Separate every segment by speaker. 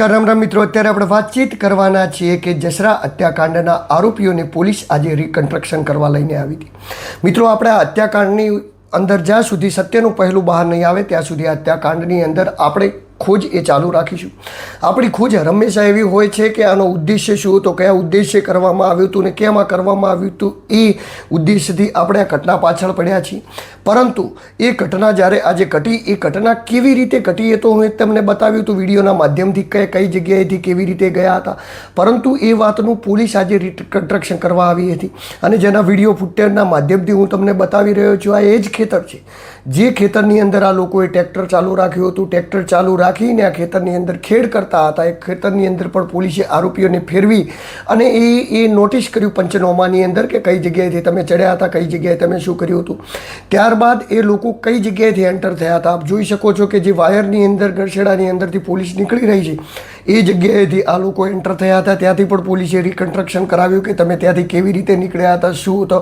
Speaker 1: રામ રામ મિત્રો. અત્યારે આપણે વાતચીત કરવાના છીએ કે જસરા હત્યાકાંડના આરોપીઓને પોલીસ આજે રિકન્સ્ટ્રક્શન કરવા લઈને આવી હતી. મિત્રો, આપણે આ હત્યાકાંડની અંદર જ્યાં સુધી સત્યનું પહેલું બહાર નહીં આવે, ત્યાં સુધી આ હત્યાકાંડની અંદર આપણે ખોજ એ ચાલુ રાખીશું. આપણી ખોજ હંમેશા એવી હોય છે કે આનો ઉદ્દેશ્ય શું હતો, કયા ઉદ્દેશ્ય કરવામાં આવ્યું હતું ને કેમ આ કરવામાં આવ્યું હતું, એ ઉદ્દેશ્યથી આપણે આ ઘટના પાછળ પડ્યા છીએ. પરંતુ એ ઘટના જ્યારે આજે ઘટી, એ ઘટના કેવી રીતે ઘટી એ તો હું તમને બતાવ્યું હતું વિડીયોના માધ્યમથી કઈ કઈ જગ્યાએથી કેવી રીતે ગયા હતા. પરંતુ એ વાતનું પોલીસ આજે રિકન્સ્ટ્રક્શન કરવા આવી હતી. અને જેના વીડિયો ફૂટેજના માધ્યમથી હું તમને બતાવી રહ્યો છું, આ એ જ ખેતર છે. જે ખેતરની અંદર આ લોકોએ ટ્રેક્ટર ચાલુ રાખ્યું હતું, ટ્રેક્ટર ચાલુ રાખીને આ ખેતરની અંદર ખેડ કરતા હતા. એ ખેતરની અંદર પણ પોલીસે આરોપીઓને ફેરવી અને એ એ નોટિસ કર્યું પંચનોમાની અંદર કે કઈ જગ્યાએથી તમે ચડ્યા હતા, કઈ જગ્યાએ તમે શું કર્યું હતું. ત્યારબાદ એ લોકો કઈ જગ્યાએથી એન્ટર થયા હતા? આપ જોઈ શકો છો કે જે વાયરની અંદર ગરછેડાની અંદરથી પોલીસ નીકળી રહી છે. એ જગ્યાએથી આ લોકો એન્ટર થયા હતા. ત્યાંથી પણ પોલીસે રિકન્સ્ટ્રક્શન કરાવ્યું કે તમે ત્યાંથી કેવી રીતે નીકળ્યા હતા, શું હતો?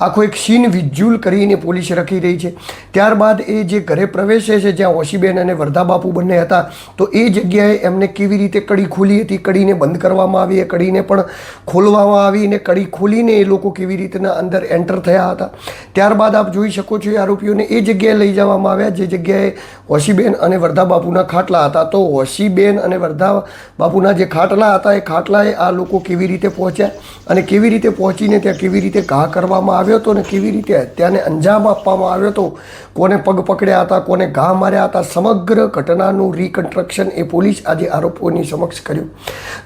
Speaker 1: આખો એક સીન વિઝ્યુઅલ કરીને પોલીસ રખી રહી છે. ત્યારબાદ એ જે ઘરે પ્રવેશે છે, જ્યાં ઓશીબેન અને વરધા બાપુ બંને હતા, તો એ જગ્યાએ એમને કેવી રીતે કડી ખોલી હતી? કડીને બંધ કરવામાં આવી, એ કડીને પણ ખોલવામાં આવી અને કડી ખોલીને એ લોકો કેવી રીતના અંદર એન્ટર થયા હતા? ત્યારબાદ આપ જોઈ શકો છો એ આરોપીઓને એ જગ્યાએ લઈ જવામાં આવ્યા, જે જગ્યાએ હોશીબેન અને વરધા બાપુના ખાટલા હતા. તો હોશીબેન અને વર્ધા બાપુના જે ખાટલા હતા, એ ખાટલાએ આ લોકો કેવી રીતે પહોંચ્યા અને કેવી રીતે પહોંચીને ત્યાં કેવી રીતે ઘા કરવામાં આવ્યો હતો અને કેવી રીતે હત્યાને અંજામ આપવામાં આવ્યો હતો, કોને પગ પકડ્યા હતા, કોને ઘા માર્યા હતા, સમગ્ર ઘટનાનું રિકન્સ્ટ્રક્શન એ પોલીસ આજે આરોપીઓની સમક્ષ કર્યું.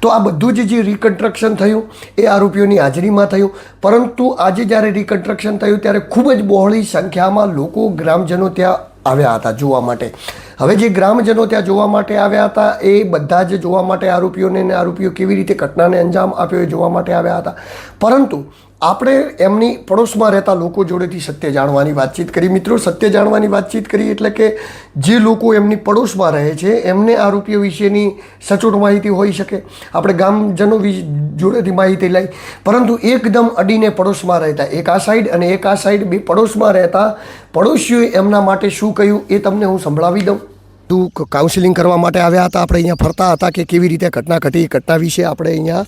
Speaker 1: તો આ બધું જ જે રિકન્સ્ટ્રક્શન થયું, એ આરોપીઓની હાજરીમાં થયું. પરંતુ આજે જ્યારે રિકન્સ્ટ્રક્શન થયું, ત્યારે ખૂબ જ બહોળી સંખ્યામાં લોકો ગ્રામજનો ત્યાં આવ્યા હતા જોવા માટે. હવે જે ગ્રામજનો ત્યાં જોવા માટે આવ્યા હતા, એ બધા જ જોવા માટે આરોપીઓને અને આરોપીઓ કેવી રીતે ઘટનાને અંજામ આપ્યો એ જોવા માટે આવ્યા હતા. પરંતુ આપણે એમની પડોશમાં રહેતા લોકો જોડેથી સત્ય જાણવાની વાતચીત કરી. મિત્રો, સત્ય જાણવાની વાતચીત કરી એટલે કે જે લોકો એમની પડોશમાં રહે છે, એમને આરોપીઓ વિશેની સચોટ માહિતી હોઈ શકે. આપણે ગામજનો જોડેથી માહિતી લઈ. પરંતુ એકદમ અડીને પડોશમાં રહેતા, એક આ સાઈડ અને એક આ સાઈડ બે પડોશમાં રહેતા, પડોશીઓએ એમના માટે શું કહ્યું એ તમને હું સંભળાવી દઉં. તું કાઉન્સિલિંગ કરવા માટે આવ્યા હતા. આપણે અહીંયા ફરતા હતા કે કેવી રીતે ઘટના ઘટી ઘટના વિશે આપણે અહીંયા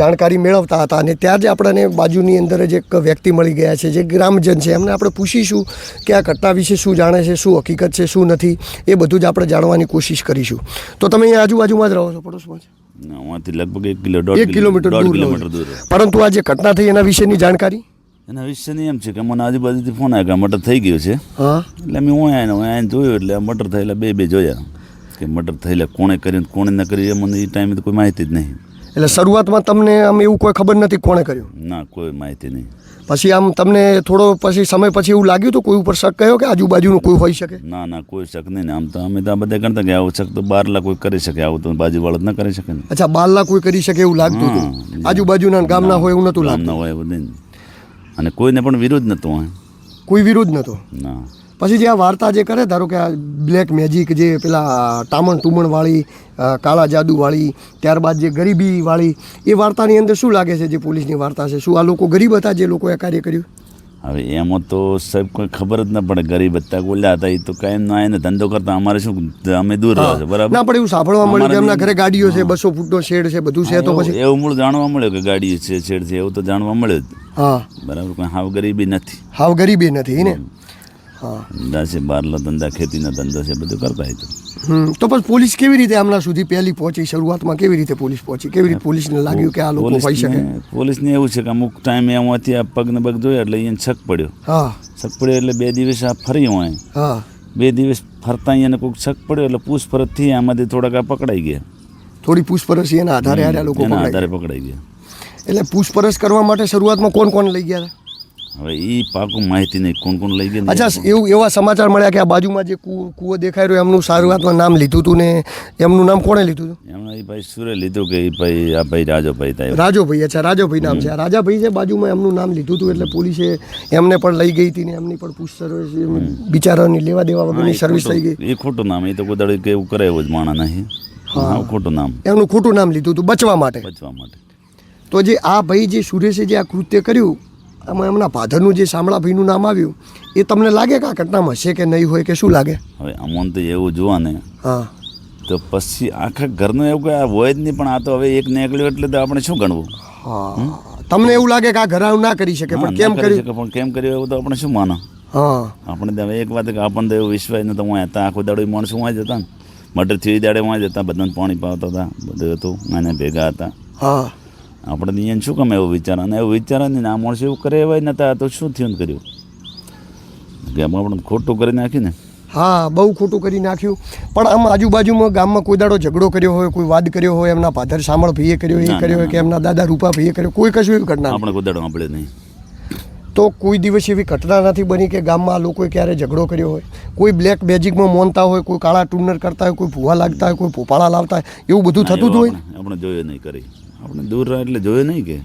Speaker 1: જાણકારી મેળવતા હતા. અને ત્યાં જ આપણને બાજુની અંદર જ એક વ્યક્તિ મળી ગયા છે જે ગ્રામજન છે. એમને આપણે પૂછીશું કે આ ઘટના વિશે શું જાણે છે શું હકીકત છે શું નથી એ બધું જ આપણે જાણવાની કોશિશ કરીશું. તો તમે અહીંયા આજુબાજુમાં જ રહો છો પડોશમાં જ?
Speaker 2: લગભગ એક
Speaker 1: કિલોમીટર દૂર પરંતુ આ જે ઘટના થઈ એના વિશેની જાણકારી?
Speaker 2: એના વિશેની એમ છે કે મને આજુબાજુથી ફોન આવ્યો કે મટર થઈ ગયું છે. એટલે મેં હું આવીને હું આવીને જોયું એટલે મટર થયેલા બે બે જોયા. કે મટર થયેલા કોણે કર્યું કોણે ન કર્યું એ મને એ ટાઈમે તો કોઈ માહિતી જ નહીં.
Speaker 1: એટલે શરૂઆતમાં તમને આમ એવું કોઈ ખબર નથી કોણે કર્યું?
Speaker 2: ના કોઈ માહિતી નહીં.
Speaker 1: પછી આમ તમને થોડો પછી સમય પછી એવું લાગ્યું તો કોઈ ઉપર શક કયો કે આજુબાજુનું કોઈ હોઈ શકે?
Speaker 2: ના ના કોઈ શક નહીં આમ તો અમે તો આ બધા ગણતા કે આવું શક તો બાર લાખ કોઈ કરી શકે આવું તો બાજુવાળો ન કરી શકે અચ્છા
Speaker 1: અચ્છા લાખ કોઈ કરી શકે એવું લાગતું હતું. આજુબાજુના ગામના હોય એવું નતું
Speaker 2: ગામ
Speaker 1: લાગતું?
Speaker 2: હોય એવું નહીં. અને કોઈને પણ વિરોધ નહોતો
Speaker 1: કોઈ વિરોધ નતો
Speaker 2: ના.
Speaker 1: પછી જે આ વાર્તા જે કરે ધારો કે આ બ્લેક મેજિક જે પેલા ટામણ ટુમણ વાળી કાળા જાદુ વાળી ત્યારબાદ જે ગરીબી વાળી એ વાર્તાની અંદર શું લાગે છે જે પોલીસની વાર્તા છે? શું આ લોકો ગરીબ હતા જે લોકોએ કાર્ય કર્યું?
Speaker 2: હવે એમાં તો સાહેબ કોઈ ખબર જ ના પડે ગરીબ હતા બોલ્યા હતા એ તો કાંઈ ના એને ધંધો કરતા અમારે શું અમે દૂર રહો છો બરાબર?
Speaker 1: ના પડે એવું સાંભળવા મળ્યું કે એમના ઘરે ગાડીઓ છે બસો ફૂટનો શેડ છે બધું છે તો પછી?
Speaker 2: એવું મૂળ જાણવા મળ્યું કે ગાડી છે શેડ છે એવું તો જાણવા મળ્યું જ.
Speaker 1: હા.
Speaker 2: બરાબર પણ હાવ ગરીબી નથી.
Speaker 1: હાવ ગરીબી નથી ને હા.
Speaker 2: ધંધા છે બહારનો ધંધા ખેતીના ધંધો છે બધું કરતા હતું
Speaker 1: તો. પછી પોલીસ કેવી રીતે આમના સુધી પહેલી પહોંચી? શરૂઆતમાં કેવી રીતે પોલીસ પહોંચી? કેવી રીતે પોલીસને લાગ્યું કે આ લોકો હોઈ શકે?
Speaker 2: પોલીસને એવું છે કે અમુક ટાઈમે એમાંથી આ પગને પગ જોયા એટલે અહીંયા છક પડ્યો.
Speaker 1: હા.
Speaker 2: છક પડ્યો એટલે બે દિવસ આ ફરી હોય
Speaker 1: હા.
Speaker 2: બે દિવસ ફરતા અહીંયા કોઈક છક પડ્યો એટલે પૂછપરછથી આમાંથી થોડાક આ પકડાઈ ગયા.
Speaker 1: થોડી પૂછપરછ એના આધારે
Speaker 2: આધારે પકડાઈ ગયા.
Speaker 1: એટલે પૂછપરછ કરવા માટે શરૂઆતમાં કોણ કોણ લઈ ગયા હતા?
Speaker 2: હવે એ પાકું માહિતી નહીં કોણ કોણ લઈ ગયા
Speaker 1: અચ્છા એવું એવા સમાચાર મળ્યા કે આ બાજુમાં જે કૂ કૂવો દેખાઈ રહ્યો એમનું શરૂઆતમાં નામ લીધું હતું ને એમનું નામ કોણે લીધું હતું
Speaker 2: એમણે એ ભાઈ સુરે લીધું કે એ ભાઈ આ ભાઈ રાજો ભાઈ થાય
Speaker 1: રાજોભાઈ અચ્છા રાજોભાઈ નામ છે. આ રાજાભાઈ છે બાજુમાં એમનું નામ લીધું હતું એટલે પોલીસે એમને પણ લઈ ગઈ હતી ને એમની પણ પૂછપરછ બિચારાની લેવા દેવા વગરની સર્વિસ થઈ ગઈ.
Speaker 2: એ ખોટું નામ એ તો કોઈ દાડે કે એવું કરે એવું જ માણા નહીં. હા. ખોટું નામ.
Speaker 1: એમનું ખોટું નામ લીધું હતું બચવા માટે.
Speaker 2: બચવા માટે.
Speaker 1: તો જે આ ભાઈ જે સુરેશે જે આ કૃત્ય કર્યું આમાં એમના ફાધરનું જે શામળાભાઈનું નામ આવ્યું એ તમને લાગે કે આ ઘટનામાં હશે કે નહીં હોય કે શું લાગે?
Speaker 2: હવે અમોન તો એવું જોવા ને
Speaker 1: હા.
Speaker 2: તો પછી આખા ઘરનું એવું કે આ હોય જ નહીં પણ આ તો હવે એક નીકળ્યું એટલે તો આપણે શું ગણવું?
Speaker 1: હા. તમને એવું લાગે કે આ આવું ના કરી શકે પણ કેમ
Speaker 2: કરી શકે પણ કેમ કર્યું એવું તો આપણે શું માનો?
Speaker 1: હા.
Speaker 2: આપણે તો હવે એક વાત કે આપણને તો એવું વિશ્વાસ નતો હું હતા આખો દાડો માણસો વાંચ જતા ને? મટર થયું દાડે હું જતા બધાને પાણી પાવતા હતા બધું હતું મને ભેગા હતા.
Speaker 1: હા.
Speaker 2: આપણે અહીંયા શું કામ એવું વિચાર અને એવું વિચાર ને આ માણસ એવું કરે એવા નતા તો શું થયું કર્યું? કે આમાં આપણે ખોટું કરી નાખ્યું ને?
Speaker 1: હા બહુ ખોટું કરી નાખ્યું. પણ આમ આજુબાજુમાં ગામમાં કોઈ દાડો ઝઘડો કર્યો હોય કોઈ વાદ કર્યો હોય એમના પાધર સામળ ભાઈએ કર્યો એ કર્યો હોય કે એમના દાદા રૂપા ભાઈએ કર્યો કોઈ કશું એવી ઘટના
Speaker 2: આપણે કોઈ દાડો આપણે નહીં.
Speaker 1: તો કોઈ દિવસ એવી ઘટના નથી બની કે ગામમાં લોકોએ ક્યારે ઝઘડો કર્યો હોય. કોઈ બ્લેક મેજિકમાં મોનતા હોય કોઈ કાળા ટુનર કરતા હોય કોઈ ભૂવા લાગતા હોય કોઈ ભોપાળા લાવતા હોય એવું બધું થતું જ હોય.
Speaker 2: આપણે જોયું નહીં કરી. આપણે દૂર રહ્યા એટલે જોયું નહીં કે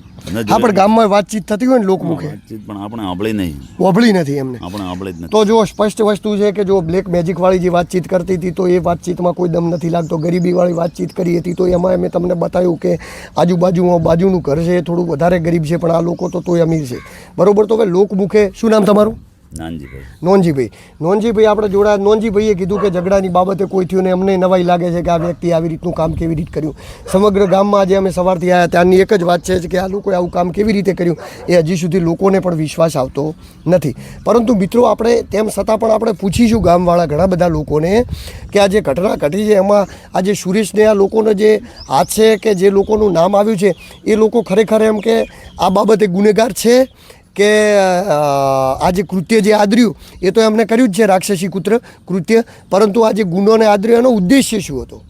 Speaker 1: હા પણ ગામમાં વાતચીત થતી હોય ને લોકમુખે
Speaker 2: વાતચીત પણ આપણે સાંભળી નહીં.
Speaker 1: વભળી નથી એમને.
Speaker 2: આપણે સાંભળી જ નથી.
Speaker 1: તો જો સ્પષ્ટ વસ્તુ છે કે જો બ્લેક મેજિક વાળી જે વાતચીત કરતી હતી તો એ વાતચીતમાં કોઈ દમ નથી લાગતો. ગરીબી વાળી વાતચીત કરી હતી તો એમાં મેં તમને બતાવ્યું કે આજુબાજુમાં બાજુનું ઘર છે એ થોડું વધારે ગરીબ છે પણ આ લોકો તો તોય અમીર છે. બરોબર? તો હવે લોકમુખે શું નામ તમારું?
Speaker 2: નાનજીભાઈ.
Speaker 1: નોનજીભાઈ. નોનજીભાઈ આપણે જોડા નોનજીભાઈએ કીધું કે ઝઘડાની બાબતે કોઈ થયું ને અમને નવાઈ લાગે છે કે આ વ્યક્તિ આવી રીતનું કામ કેવી રીતે કર્યું. સમગ્ર ગામમાં આજે અમે સવારથી આવ્યા ત્યાંની એક જ વાત છે કે આ લોકોએ આવું કામ કેવી રીતે કર્યું એ હજી સુધી લોકોને પણ વિશ્વાસ આવતો નથી. પરંતુ મિત્રો, આપણે તેમ છતાં પણ આપણે પૂછીશું ગામવાળા ઘણા બધા લોકોને કે આ જે ઘટના ઘટી છે એમાં આ જે સુરેશને આ લોકોનો જે હાથ છે કે જે લોકોનું નામ આવ્યું છે, એ લોકો ખરેખર એમ કે આ બાબતે ગુનેગાર છે? કે આ જે કૃત્ય જે આદર્યું એ તો એમણે કર્યું જ છે રાક્ષસી કુત્ર કૃત્ય. પરંતુ આ જે ગુનોને આદર્યો એનો ઉદ્દેશ્ય શું હતો?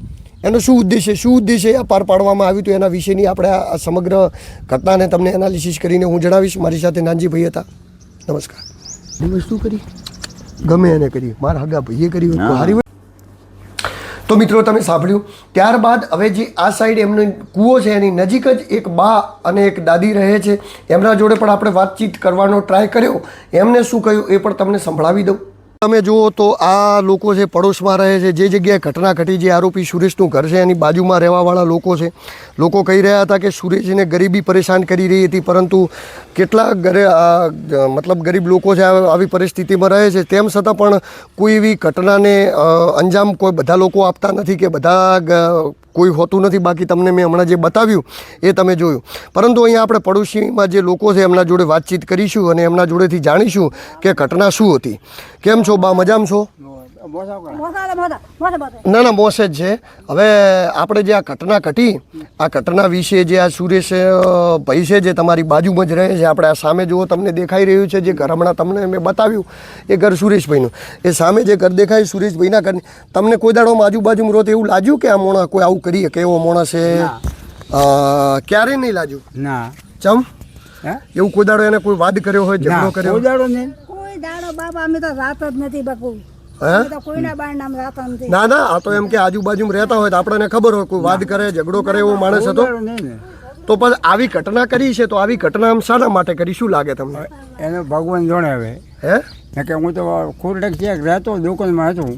Speaker 1: એનો શું ઉદ્દેશ્ય? શું ઉદ્દેશ્ય પાર પાડવામાં આવ્યું હતું? એના વિશેની આપણે આ આ સમગ્ર ઘટનાને તમને એનાલિસિસ કરીને હું જણાવીશ. મારી સાથે નાનજીભાઈ હતા. નમસ્કાર. શું કરી ગમે એને કરી મારા હગા ભાઈએ કર્યું. હારી તો મિત્રો તમે સાંભળ્યું. ત્યારબાદ હવે જે આ સાઈડ એમનો કૂવો છે, એની નજીક જ એક બા અને એક દાદી રહે છે. એમના જોડે પણ આપણે વાતચીત કરવાનો ટ્રાય કર્યો. એમને શું કહ્યું એ પણ તમને સંભળાવી દઉં. તમે જુઓ તો આ લોકો છે, પડોશમાં રહે છે. જે જગ્યાએ ઘટના ઘટી, જે આરોપી સુરેશનું ઘર છે, એની બાજુમાં રહેવાવાળા લોકો છે. લોકો કહી રહ્યા હતા કે સુરેશને ગરીબી પરેશાન કરી રહી હતી, પરંતુ કેટલા ગરે મતલબ ગરીબ લોકો છે આવી પરિસ્થિતિમાં રહે છે. તેમ છતાં પણ કોઈ એવી ઘટનાને અંજામ કોઈ બધા લોકો આપતા નથી કે બધા કોઈ હોતું નથી. બાકી તમને મેં હમણાં જે બતાવ્યું એ તમે જોયું. પરંતુ અહીંયા આપણે પડોશીમાં જે લોકો છે એમના જોડે વાતચીત કરીશું અને એમના જોડેથી જાણીશું કે ઘટના શું હતી. કેમ છો બા? મજામાં છો? ના ના મોસે જ છે. હવે આપણે જે આ ઘટના ઘટી આ ઘટના વિશે જે આ સુરેશ ભાઈ છે જે તમારી બાજુમાં જ રહે છે આપણે આ સામે જુઓ તમને દેખાઈ રહ્યું છે જે ઘર હમણાં તમને મેં બતાવ્યું એ ઘર સુરેશભાઈનું એ સામે જે ઘર દેખાય સુરેશભાઈના ઘરની તમને કોઈ દાડો આજુબાજુમાં રહો તો એવું લાગ્યું કે આ મોણા કોઈ આવું કરી શકે એવો મોણા છે? ક્યારે નહીં લાગ્યું?
Speaker 3: ના.
Speaker 1: ચમ? એવું કોઈ દાડો એને કોઈ વાદ કર્યો હોય ઝઘડો કર્યો
Speaker 4: કોઈ દાડો બાબા અમે તો રાત જ નથી બકુ
Speaker 1: ના ના આ તો એમ કે આજુબાજુમાં રહેતા હોય તો આપણને ખબર હોય કોઈ વાદ કરે ઝઘડો કરે એવો માણસ હતો. તો પણ આવી ઘટના કરી છે તો આવી ઘટના આમ શાના માટે કરી શું લાગે તમને?
Speaker 3: એને ભગવાન જણાવે.
Speaker 1: હે?
Speaker 3: કે હું તો કુરડે ક્યાંક રહેતો દુકાનમાં હતો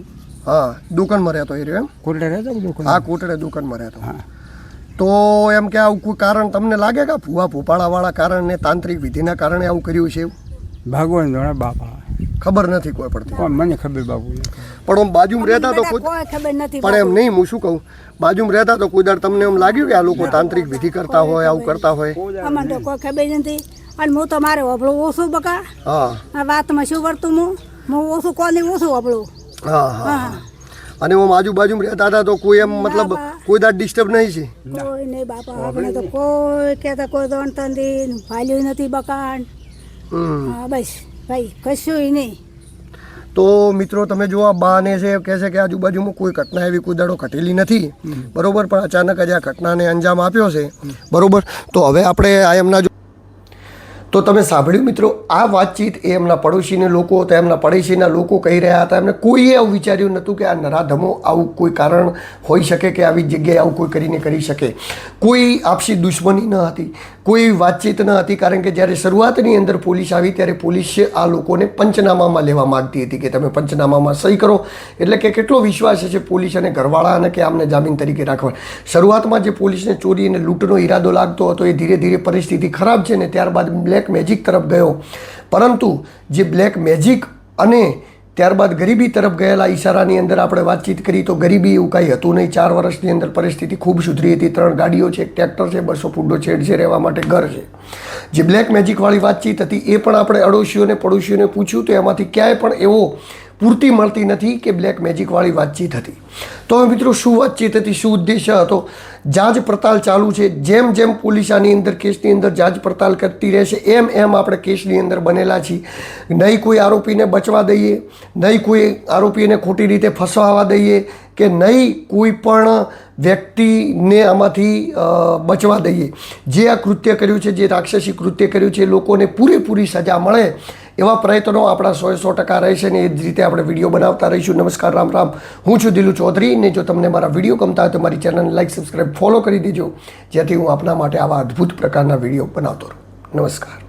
Speaker 1: હા. દુકાનમાં રહેતો એ રહ્યો એમ?
Speaker 3: કોટડે રહેતો દુકાન
Speaker 1: હા
Speaker 3: દુકાન
Speaker 1: કોટડે દુકાનમાં રહેતો.
Speaker 3: હા.
Speaker 1: તો એમ કે આવું કોઈ કારણ તમને લાગે કે ભૂવા ભૂપાળાવાળા કારણને તાંત્રિક વિધિના કારણે આવું કર્યું છે એવું?
Speaker 3: ભગવાન જોણે બાપા.
Speaker 1: ખબર નથી કોઈ પડતી.
Speaker 3: પણ મને ખબર બાપુ
Speaker 1: પણ આમ બાજુમાં રહેતા તો કોઈ
Speaker 4: ખબર નથી
Speaker 1: પણ એમ નહીં હું શું કહું? બાજુમાં રહેતા તો કોઈ તમને એમ લાગ્યું કે આ લોકો તાંત્રિક વિધિ કરતા હોય આવું કરતા હોય?
Speaker 4: અમને તો કોઈ ખબર નથી. અને હું તો મારે ઓભળું ઓછું બકા.
Speaker 1: હા.
Speaker 4: આ વાતમાં શું કરતું હું? હું ઓછું કોને ઓછું ઓભળું
Speaker 1: હા હા અને હું આજુબાજુ રહેતા હતા તો કોઈ એમ મતલબ કોઈ દાડ ડિસ્ટર્બ નહીં છે?
Speaker 4: કોઈ નહીં બાપા આપણે તો કોઈ કહેતા કોઈ દોણ તંદી ભાલ્યું નથી બકાન હા બસ. ભાઈ કશું નહીં.
Speaker 1: તો મિત્રો તમે જો આ બા ને છે કહે છે કે આજુબાજુમાં કોઈ ઘટના એવી કોઈ દાડો ઘટેલી નથી. બરોબર પણ અચાનક જ આ ઘટનાને અંજામ આપ્યો છે. બરોબર? તો હવે આપણે આ એમના જો તો તમે સાંભળ્યું મિત્રો આ વાતચીત એ એમના પડોશીને લોકો હતા એમના પડોશીના લોકો કહી રહ્યા હતા. એમને કોઈએ આવું વિચાર્યું નહોતું કે આ નરાધમો આવું કોઈ કારણ હોઈ શકે કે આવી જગ્યાએ આવું કોઈ કરીને કરી શકે. કોઈ આપસી દુશ્મની ન હતી. કોઈ વાતચીત ન હતી, કારણ કે જ્યારે શરૂઆતની અંદર પોલીસ આવી, ત્યારે પોલીસે આ લોકોને પંચનામામાં લેવા માંગતી હતી કે તમે પંચનામામાં સહી કરો. એટલે કે કેટલો વિશ્વાસ છે પોલીસ અને ઘરવાળા અને કે આમને જામીન તરીકે રાખવા. શરૂઆતમાં જે પોલીસને ચોરી અને લૂંટનો ઈરાદો લાગતો હતો, એ ધીરે ધીરે પરિસ્થિતિ ખરાબ છે ને ત્યારબાદ બ્લેક મેજિક તરફ ગયો. પરંતુ જે બ્લેક મેજિક અને ત્યારબાદ ગરીબી તરફ ગયેલા ઈશારાની અંદર આપણે વાતચીત કરી તો ગરીબી એવું કાંઈ હતું નહીં. ચાર વર્ષની અંદર પરિસ્થિતિ ખૂબ સુધરી હતી. ત્રણ ગાડીઓ છે, એક ટ્રેક્ટર છે, બસો ફૂટનો છેડ છે, રહેવા માટે ઘર છે. જે બ્લેક મેજિકવાળી વાતચીત હતી એ પણ આપણે અડોશીઓને, પડોશીઓને પૂછ્યું તો એમાંથી ક્યાંય પણ એવો પૂરતી મળતી નથી કે બ્લેક મેજિકવાળી વાતચીત હતી. તો હવે મિત્રો શું વાતચીત હતી, શું ઉદ્દેશ્ય હતો? જાજ પડતાલ ચાલુ છે. જેમ જેમ પોલીસ આની અંદર, કેસની અંદર જાજ પડતાલ કરતી રહેશે, એમ એમ આપણે કેસની અંદર બનેલા છીએ. નહીં કોઈ આરોપીને બચવા દઈએ, નહીં કોઈ આરોપીને ખોટી રીતે ફસવા દઈએ કે નહીં કોઈ પણ વ્યક્તિને આમાંથી બચવા દઈએ. જે આ કૃત્ય કર્યું છે, જે રાક્ષસી કૃત્ય કર્યું છે, લોકોને પૂરેપૂરી સજા મળે એવા પ્રયત્નો આપણા સો સો ટકા રહેશે ને એ જ રીતે આપણે વીડિયો બનાવતા રહીશું. નમસ્કાર, રામ રામ. હું છું દિલુ ચૌધરી ને જો તમને મારા વીડિયો ગમતા હોય તો મારી ચેનલને લાઇક સબસ્ક્રાઈબ ફોલો કરી દેજો. જેથી હું આપના માટે આવા અદ્ભુત પ્રકારના વીડિયો બનાવતો રહું. નમસ્કાર.